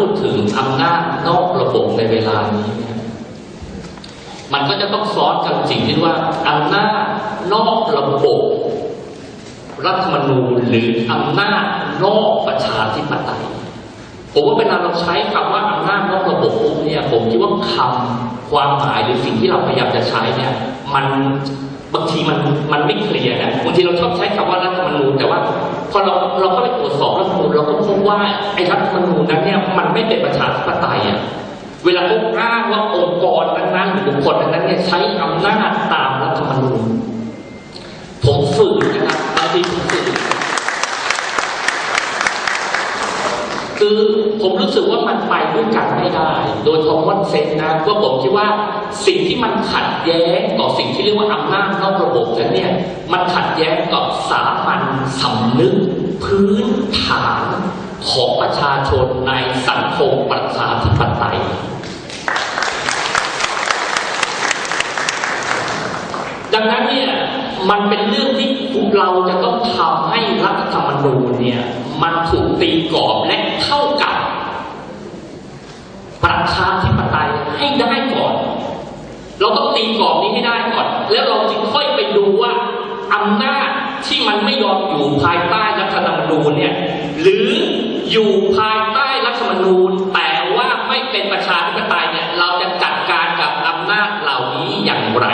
พูดถึงอำนาจนอกระบบในเวลานี้เนี่ยมันก็จะต้องซ้อนกับสิ่งที่ว่าอำนาจนอกระบบรัฐธรรมนูญหรืออำนาจนอกประชาธิปไตยผมว่าเวลาเราใช้คำว่าอำนาจนอกระบบเนี่ยผมคิดว่าคำความหมายหรือสิ่งที่เราพยายามจะใช้เนี่ย มันบางทีมันมันไม่เคลียร์นะบางทีเราชอบใช้คำว่ารัฐธรรมนูญแต่ว่าพอเราเราก็ไป เราก็พบว่าไอ้รัฐธรรมนูญนั้นเนี่ยมันไม่เป็นประชาธิปไตยอะเวลาเขาอ้างว่าองค์กรนั้นๆหรือบุคคลนั้นเนี่ยใช้อำนาจตามรัฐธรรมนูญผมฝึกนะครับบางทีผมฝึกคือผมรู้สึกว่ามันไปด้วยกันไม่ได้ โดยคอมมอนเซนส์นะว่าผมคิดว่าสิ่งที่มันขัดแย้งต่อสิ่งที่เรียกว่าอำนาจนอกระบบนั้นเนี่ยมันขัดแย้งกับสามัญสำนึก พื้นฐานของประชาชนในสังคมประชาธิปไตย ดังนั้นเนี่ยมันเป็นเรื่องที่เราจะต้องทำให้รัฐธรรมนูญเนี่ยมันถูกตีกรอบและเข้ากับ ประชาธิปไตยให้ได้ก่อน เราต้องตีกรอบนี้ให้ได้ก่อน แล้วเราจึงค่อยไปดูว่าอำนาจที่มันไม่ยอมอยู่ภายใต้ร ฐธรรมนูญเนี่ยหรืออยู่ภายใต้รัฐธรรมนูญ แต่ว่าไม่เป็นประชาธิปไตยเนี่ยเราจะจัดการกับอำนาจเหล่านี้อย่างไร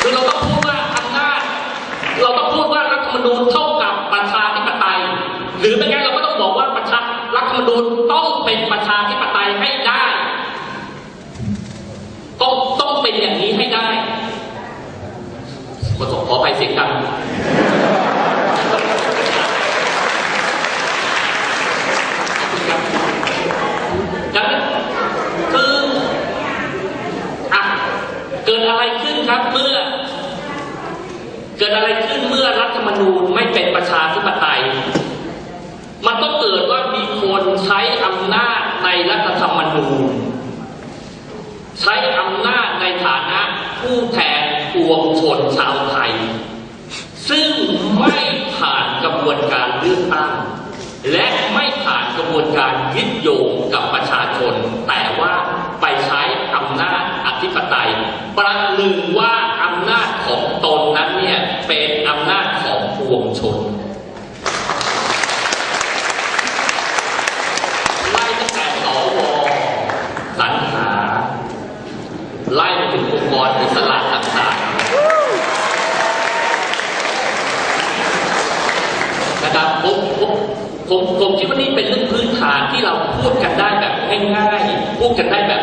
คือเราต้องพูดว่าอำนาจเราต้องพูดว่ารัฐธรรมนูญเท่ากับประชาธิปไตย หรือไม่งั้นเราก็ต้องบอกว่าประชารัฐธรรมนูญต้องเป็นประชาธิปไตยให้ได้ต้องต้องเป็นอย่างนี้ให้ได้ขอขออภัยเสียงดังนั้นคืออะเกิดอะไรขึ้น ครับเมื่อ เกิดอะไรขึ้นเมื่อรัฐธรรมนูญไม่เป็นประชาธิปไตย มันต้องเกิดว่ามีคนใช้อำนาจในรัฐธรรมนูญ ใช้อำนาจในฐานะผู้แทนปวงชนชาวไทย ซึ่งไม่ผ่านกระบวนการเลือกตั้งและไม่ผ่านกระบวนการยึดโยงกับประ ประหนึ่งว่าอำนาจของตนนั้นเนี่ยเป็นอำนาจของปวงชน ไล่ตั้งแต่สวสรรหา ไล่ไปถึงองค์กรอิสระต่างๆนะครับผมผมผมผมคิดว่านี่เป็นเรื่องพื้นฐานที่เราพูดกันได้แบบง่ายๆพูดกันได้แบบ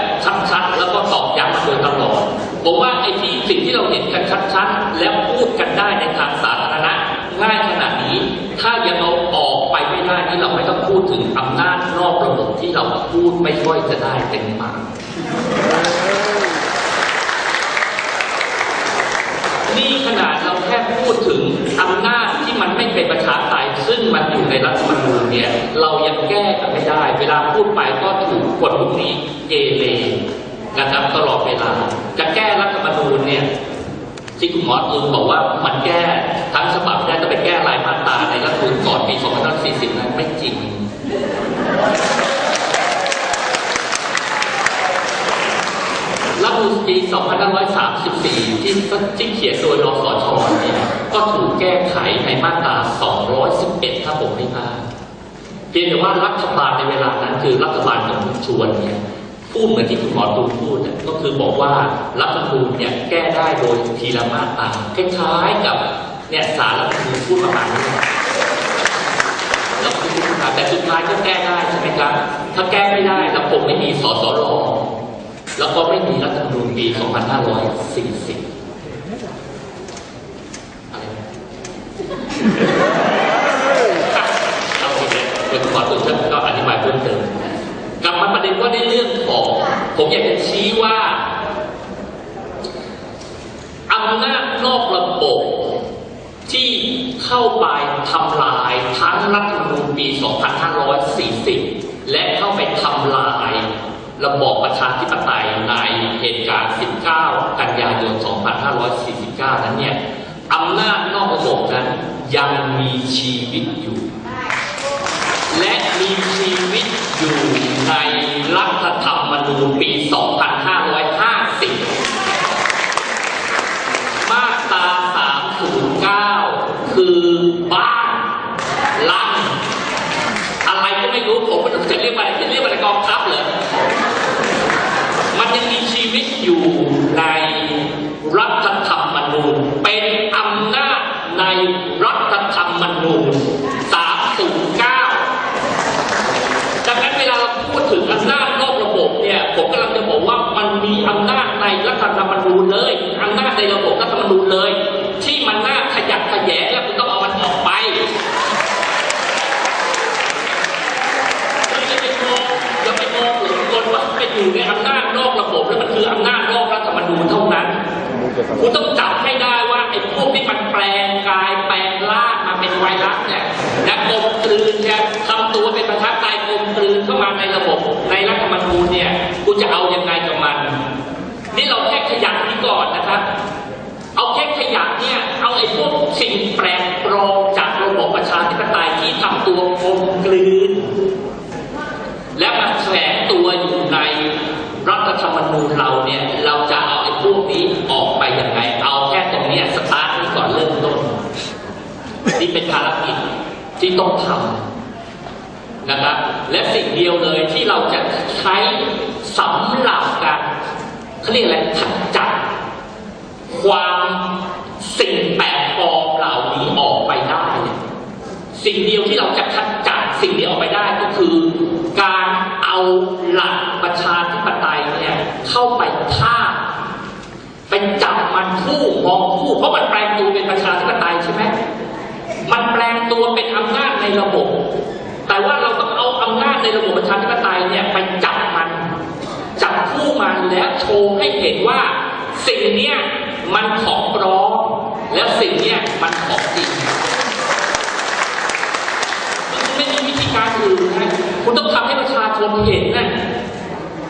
ชัดๆ แล้วก็ตอกย้ำมาโดยตลอด ผมว่าไอ้ที่สิ่งที่เราเห็นกันชัดๆ แล้วพูดกันได้ในทางสาธารณะง่ายขนาดนี้ ถ้ายังเอาอ อกไปไม่ได้นี่เราไม่ต้องพูดถึงอำนาจนอกระบบที่เราพูดไม่ค่อยจะได้เต็มปากนี่ขนาดเราแค่พูดถึงอำนาจที่มันไม่เป็นประชาธิปไตยซึ่งมันอยู่ในรัฐธรรมนูญเนี่ยเรายังแก้กันไม่ได้ เวลาพูดไปก็ถูกคนพวกนี้เกเรนะครับตลอดเวลา จะแก้รัฐธรรมนูญเนี่ยที่คุณหมอตูนบอกว่ามันแก้ ทั้งฉบับได้ต้องไปแก้รายมาตราในรัฐธรรมนูญก่อนปี2540 นั้นไม่จริง รัฐธรรมนูญปี2534 ที่ที่เขียนโดยรสชเนี่ยก็ถูกแก้ไขในมาตรา 211ถ้าผมไม่พลาดเพียงแต่ว่ารัฐบาลในเวลานั้น คือรัฐบาลของคุณชวนเนี่ยพูดเหมือนที่คุณหมอตูนพูดก็คือบอกว่ารัฐธรรมนูญเนี่ยแก้ได้โดยทีละมาตราคล้ายๆกับ เนี่ยสารรัฐธรรมนูญพูดประมาณนี้แล้วคุณถามแต่สุดท้ายก็แก้ได้ใช่ไหมครับ ถ้าแก้ไม่ได้แล้วผมไม่มีสสรแล้วก็ไม่มีรัฐธรรมนูญปี 2540 เข้าไปทำลายทั้งรัฐธรรมนูญปี 2540 และเข้าไปทำลายระบอบประชาธิปไตยในเหตุการณ์ 19 กันยายน 2549 นั้นเนี่ยอำนาจนอกระบบนั้นยังมีชีวิตอยู่ และมีชีวิตอยู่ในรัฐธรรมนูญปี 2 คือบ้านลังอะไรก็ไม่รู้ผมจะเรียกอะไรจะเรียกอะไรกองทัพเหรอมันยังมีชีวิตอยู่ในรัฐธรรมนูญเป็นอำนาจในรัฐธรรมนูญ309ดังนั้นเวลาเราพูดถึงอำนาจนอกระบบเนี่ยผมกำลังจะบอกว่ามันมีอำนาจในรัฐธรรมนูญเลย คุณต้องจับให้ได้ว่าไอ้พวกที่มันแปลงกายแปลงร่างมาเป็นไวรัสเนี่ยและกลมกลืนเนี่ยทำตัวเป็นประชาธิปไตยกลมกลืนเข้ามาในระบบในรัฐธรรมนูญเนี่ยคุณจะเอายังไงกับมัน นี่เราแค่ขยับนี้ก่อนนะครับ เอาแค่ขยับเนี่ยเอาไอ้พวกสิ่งแปลกปลอมจากระบบประชาธิปไตยที่ทำตัวกลมกลืน และมาแฝงตัวอยู่ในรัฐธรรมนูญเราเนี่ยเราจะเอาไอ้พวกนี้ออกไปยังไง เอาแค่ตรงเนี้ยสตาร์ทนี้ก่อนเริ่มต้น นี่ เป็นภารกิจที่ต้องทำนะครับ และสิ่งเดียวเลยที่เราจะใช้สำหรับการเขาเรียกอะไรขจัดความสิ่งแปลกปลอมเหล่านี้ออกไปได้ สิ่งเดียวที่เราจะขจัดสิ่งนี้ออกไปได้ก็คือ การเอาหลักประชาธิปไตยเนี่ยเข้าไปท่าไปจับมันคู่มองคู่เพราะมันแปลงตัวเป็นประชาธิปไตยใช่ไหม มันแปลงตัวเป็นอำนาจในระบบ แต่ว่าเราต้องเอาอำนาจในระบบประชาธิปไตยเนี่ยไปจับมัน จับคู่มันแล้วโชว์ให้เห็นว่า สิ่งเนี้ยมันของปลอมแล้วสิ่งเนี้ยมันของจริง มันไม่มีวิธีการอื่นนะคุณต้องทำให้ประชาชนเห็นนะ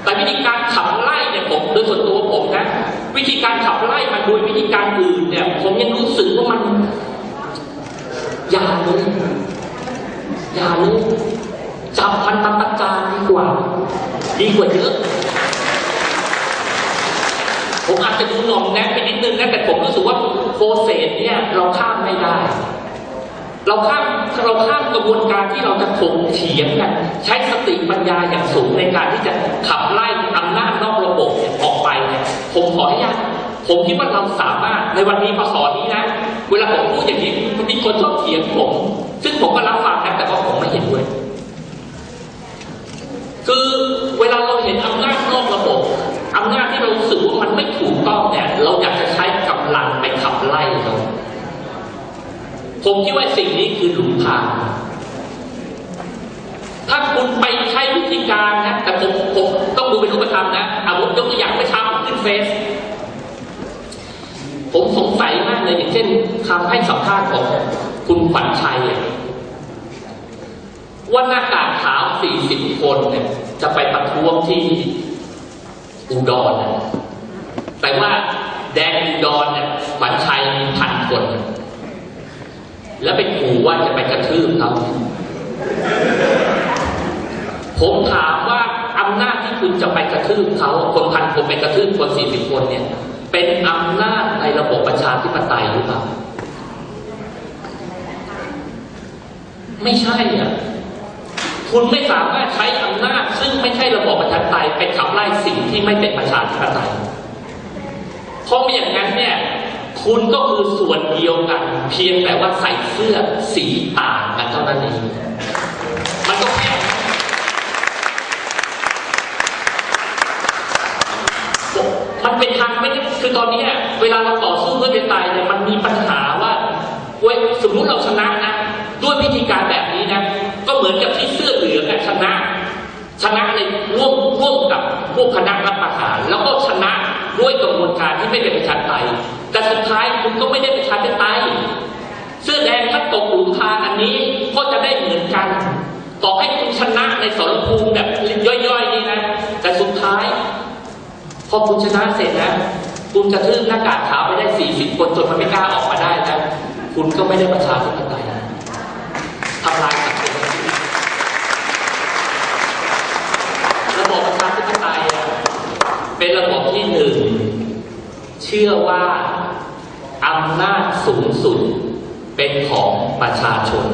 แต่วิธีการขับไล่เนี่ยผมโดยส่วนตัวผมนะ วิธีการขับไล่มันโดยวิธีการอื่นเนี่ย ผมยังรู้สึกว่ามันอย่าเลยอย่าเลยจับมันมาประจานดีกว่า ดีกว่าเยอะผมอาจจะดูหน่อมแนไปนิดนึงนะแต่ผมรู้สึกว่าโปรเซสเนี่ยเราข้ามไม่ได้ เราข้ามเราข้ามกระบวนการที่เราจะถกเถียงกันใช้สติปัญญาอย่างสูงในการที่จะขับไล่อำนาจนอกระบบออกไปเนี่ยผมขออนุญาตผมคิดว่าเราสามารถในวันนี้พศนี้นะ เวลาผมพูดอย่างนี้มีคนชอบเถียงผม ซึ่งผมก็รับฟังนะแต่ว่าผมไม่เห็นด้วย คือเวลาเราเห็นอำนาจนอกระบบอำนาจที่เรารู้สึกว่ามันไม่ถูกต้องเนี่ยเราอยากจะใช้กำลังไปขับไล่เขา ผมคิดว่าสิ่งนี้คือหลุมพราง ถ้าคุณไปใช้วิธีการนะ แต่ผมผมต้องดูเป็นรูปธรรมนะเอาผมยกตัวอย่างไปทำขึ้น เฟซผมสงสัยมากเลยอย่างเช่นคำให้สัมภาษณ์ของคุณขวัญชัยว่าหน้ากากขาว40คนเนี่ย จะไปประท้วงที่อุดรนะแต่ว่าแดงอุดรเนี่ยขวัญชัยมีพันคน แล้วไปขู่ว่าจะไปกระทืบเขาผมถามำนาจที่คุณจะไปกระทืบเขาคนพันคนไปกระทืบคนสี่สิบคนเนี่ย เป็นอำนาจในระบบประชาธิปไตยหรือเปล่าไม่ใช่อะคุณไม่สามารถใช้อำนาจ ซึ่งไม่ใช่ระบบประชาธิปไตยไปขับไล่สิ่งที่ไม่เป็นประชาธิปไตยเพราะไม่อย่างนั้นเนี่ย คุณก็คือส่วนเดียวกัน เพียงแต่ว่าใส่เสื้อสีต่างกันเท่านั้นเอง มันก็แค่มันเป็นทางไม่ได้คือตอนเนี้ยเว ลาเราต่อสู้เพื่อเป็นตายเนี่ยมันมีปัญหาว่าเว้ยสมมุติเราชนะนะด้วยวิธีการแบบนี้นะก็เหมือนกับที่เสื้อเหลืองชนะ ชนะในร่วมร่วมกับพวกคณะรัฐประหารแล้วก็ชนะด้วยกระบวนการที่ไม่เป็นประชาธิปไตยแต่สุดท้ายคุณก็ไม่ได้ประชาธิปไตยเสื้อแดงถ้าตกหลุมพรางอันนี้ก็จะได้เหมือนกันต่อให้คุณชนะในสรภูมิแบบย่อยๆนี่นะแต่สุดท้าย พอคุณชนะเสร็จนะ คุณกระทืบหน้ากากขาวไปได้40คนจนมันไม่กล้าออกมาได้นะคุณก็ไม่ได้ประชาธิปไตยทำลายสังคมระบบประชาธิปไตยอะเป็นระบบที่หนึ่งเชื่อว่าอำนาจสูงสุดเป็นของประชาชน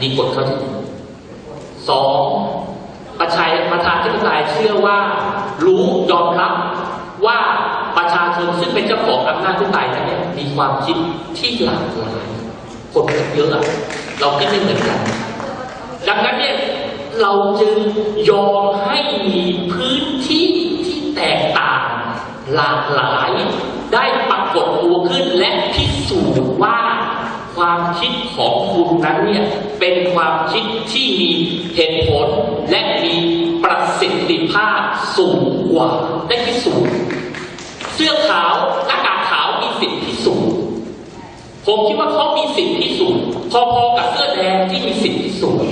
นี่กฎข้อที่สองประชาประชาธิปไตยเชื่อว่า รู้ยอมรับว่า ประชาชนซึ่งเป็นเจ้าของอำนาจทุกตายนั้นเนี่ยมีความคิดที่หลากหลายคนเยอะอะเราคิดไม่เหมือนกันดังนั้นเนี่ยเราจึงยอมให้มีพื้นที่ที่แตกต่างหลากหลายได้ปรากฏตัวขึ้นและพิสูจน์ว่าความคิดของคุณนั้นเนี่ยเป็นความคิดที่มีเหตุ ผมคิดว่าเขามีสิทธิพิสูจน์พอๆกับเสื้อแดงที่มีสิทธิพิสูจน์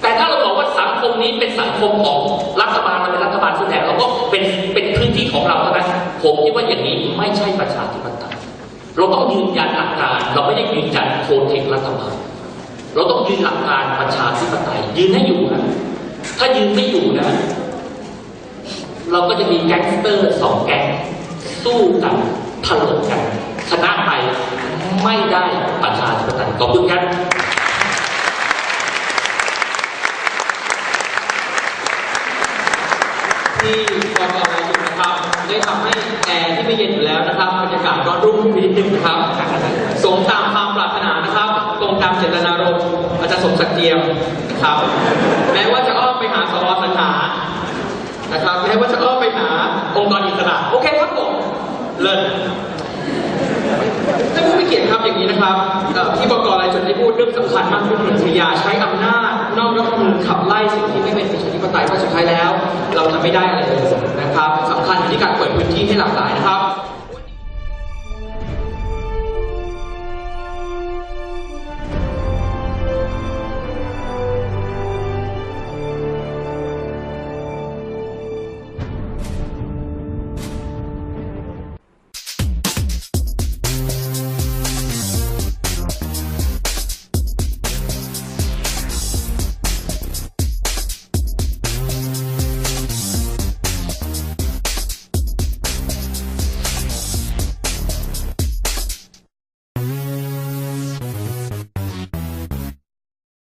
แต่ถ้าเราบอกว่าสังคมนี้เป็นสังคมของรัฐบาลเราเป็นรัฐบาลแสดงเราก็เป็นเป็นพื้นที่ของเราเท่านั้นผมคิดว่าอย่างนี้ไม่ใช่ประชาธิปไตยเราต้องยืนยันหลักการ เราไม่ได้ยืนยันโคเทครัฐบาลเราต้องยืนหลักการประชาธิปไตยยืนให้อยู่นะถ้ายืนไม่อยู่นะ เราก็จะมีแก๊งสเตอร์สองแก๊งสู้กันถล่มกัน ชนะไปไม่ได้ประชาธิปไตยขอบคุณครับที่กองกำลังอยู่นะครับได้ทำให้แอร์ที่ไม่เย็นอยู่แล้วนะครับบรรยากาศร้อนรุ่มนไปนิดนึงนะครับสมตามความปรารถนานะครับ ตรงตามเจตนารมณ์อาจารย์สมศักดิ์เจียมนะครับแม้ว่าจะอ้อมไปหาสวสัญหานะครับแม้ว่าจะอ้อมไปหาองค์กรอิสระโอเคครับผมเลิศ ท่านผู้มีเกียรติครับอย่างนี้นะครับเอ่อที่บกรายจุดได้พูดเรื่องสำคัญมากคือคุณชยาใช้อำนาจนอกรัฐธรรมนูญขับไล่สิ่งที่ไม่เป็นประชาธิปไตยเพราะสุดท้ายแล้ว เราจะไม่ได้อะไรเลยนะครับสำคัญอยู่ที่การเปิดพื้นที่ให้หลากหลายนะครับ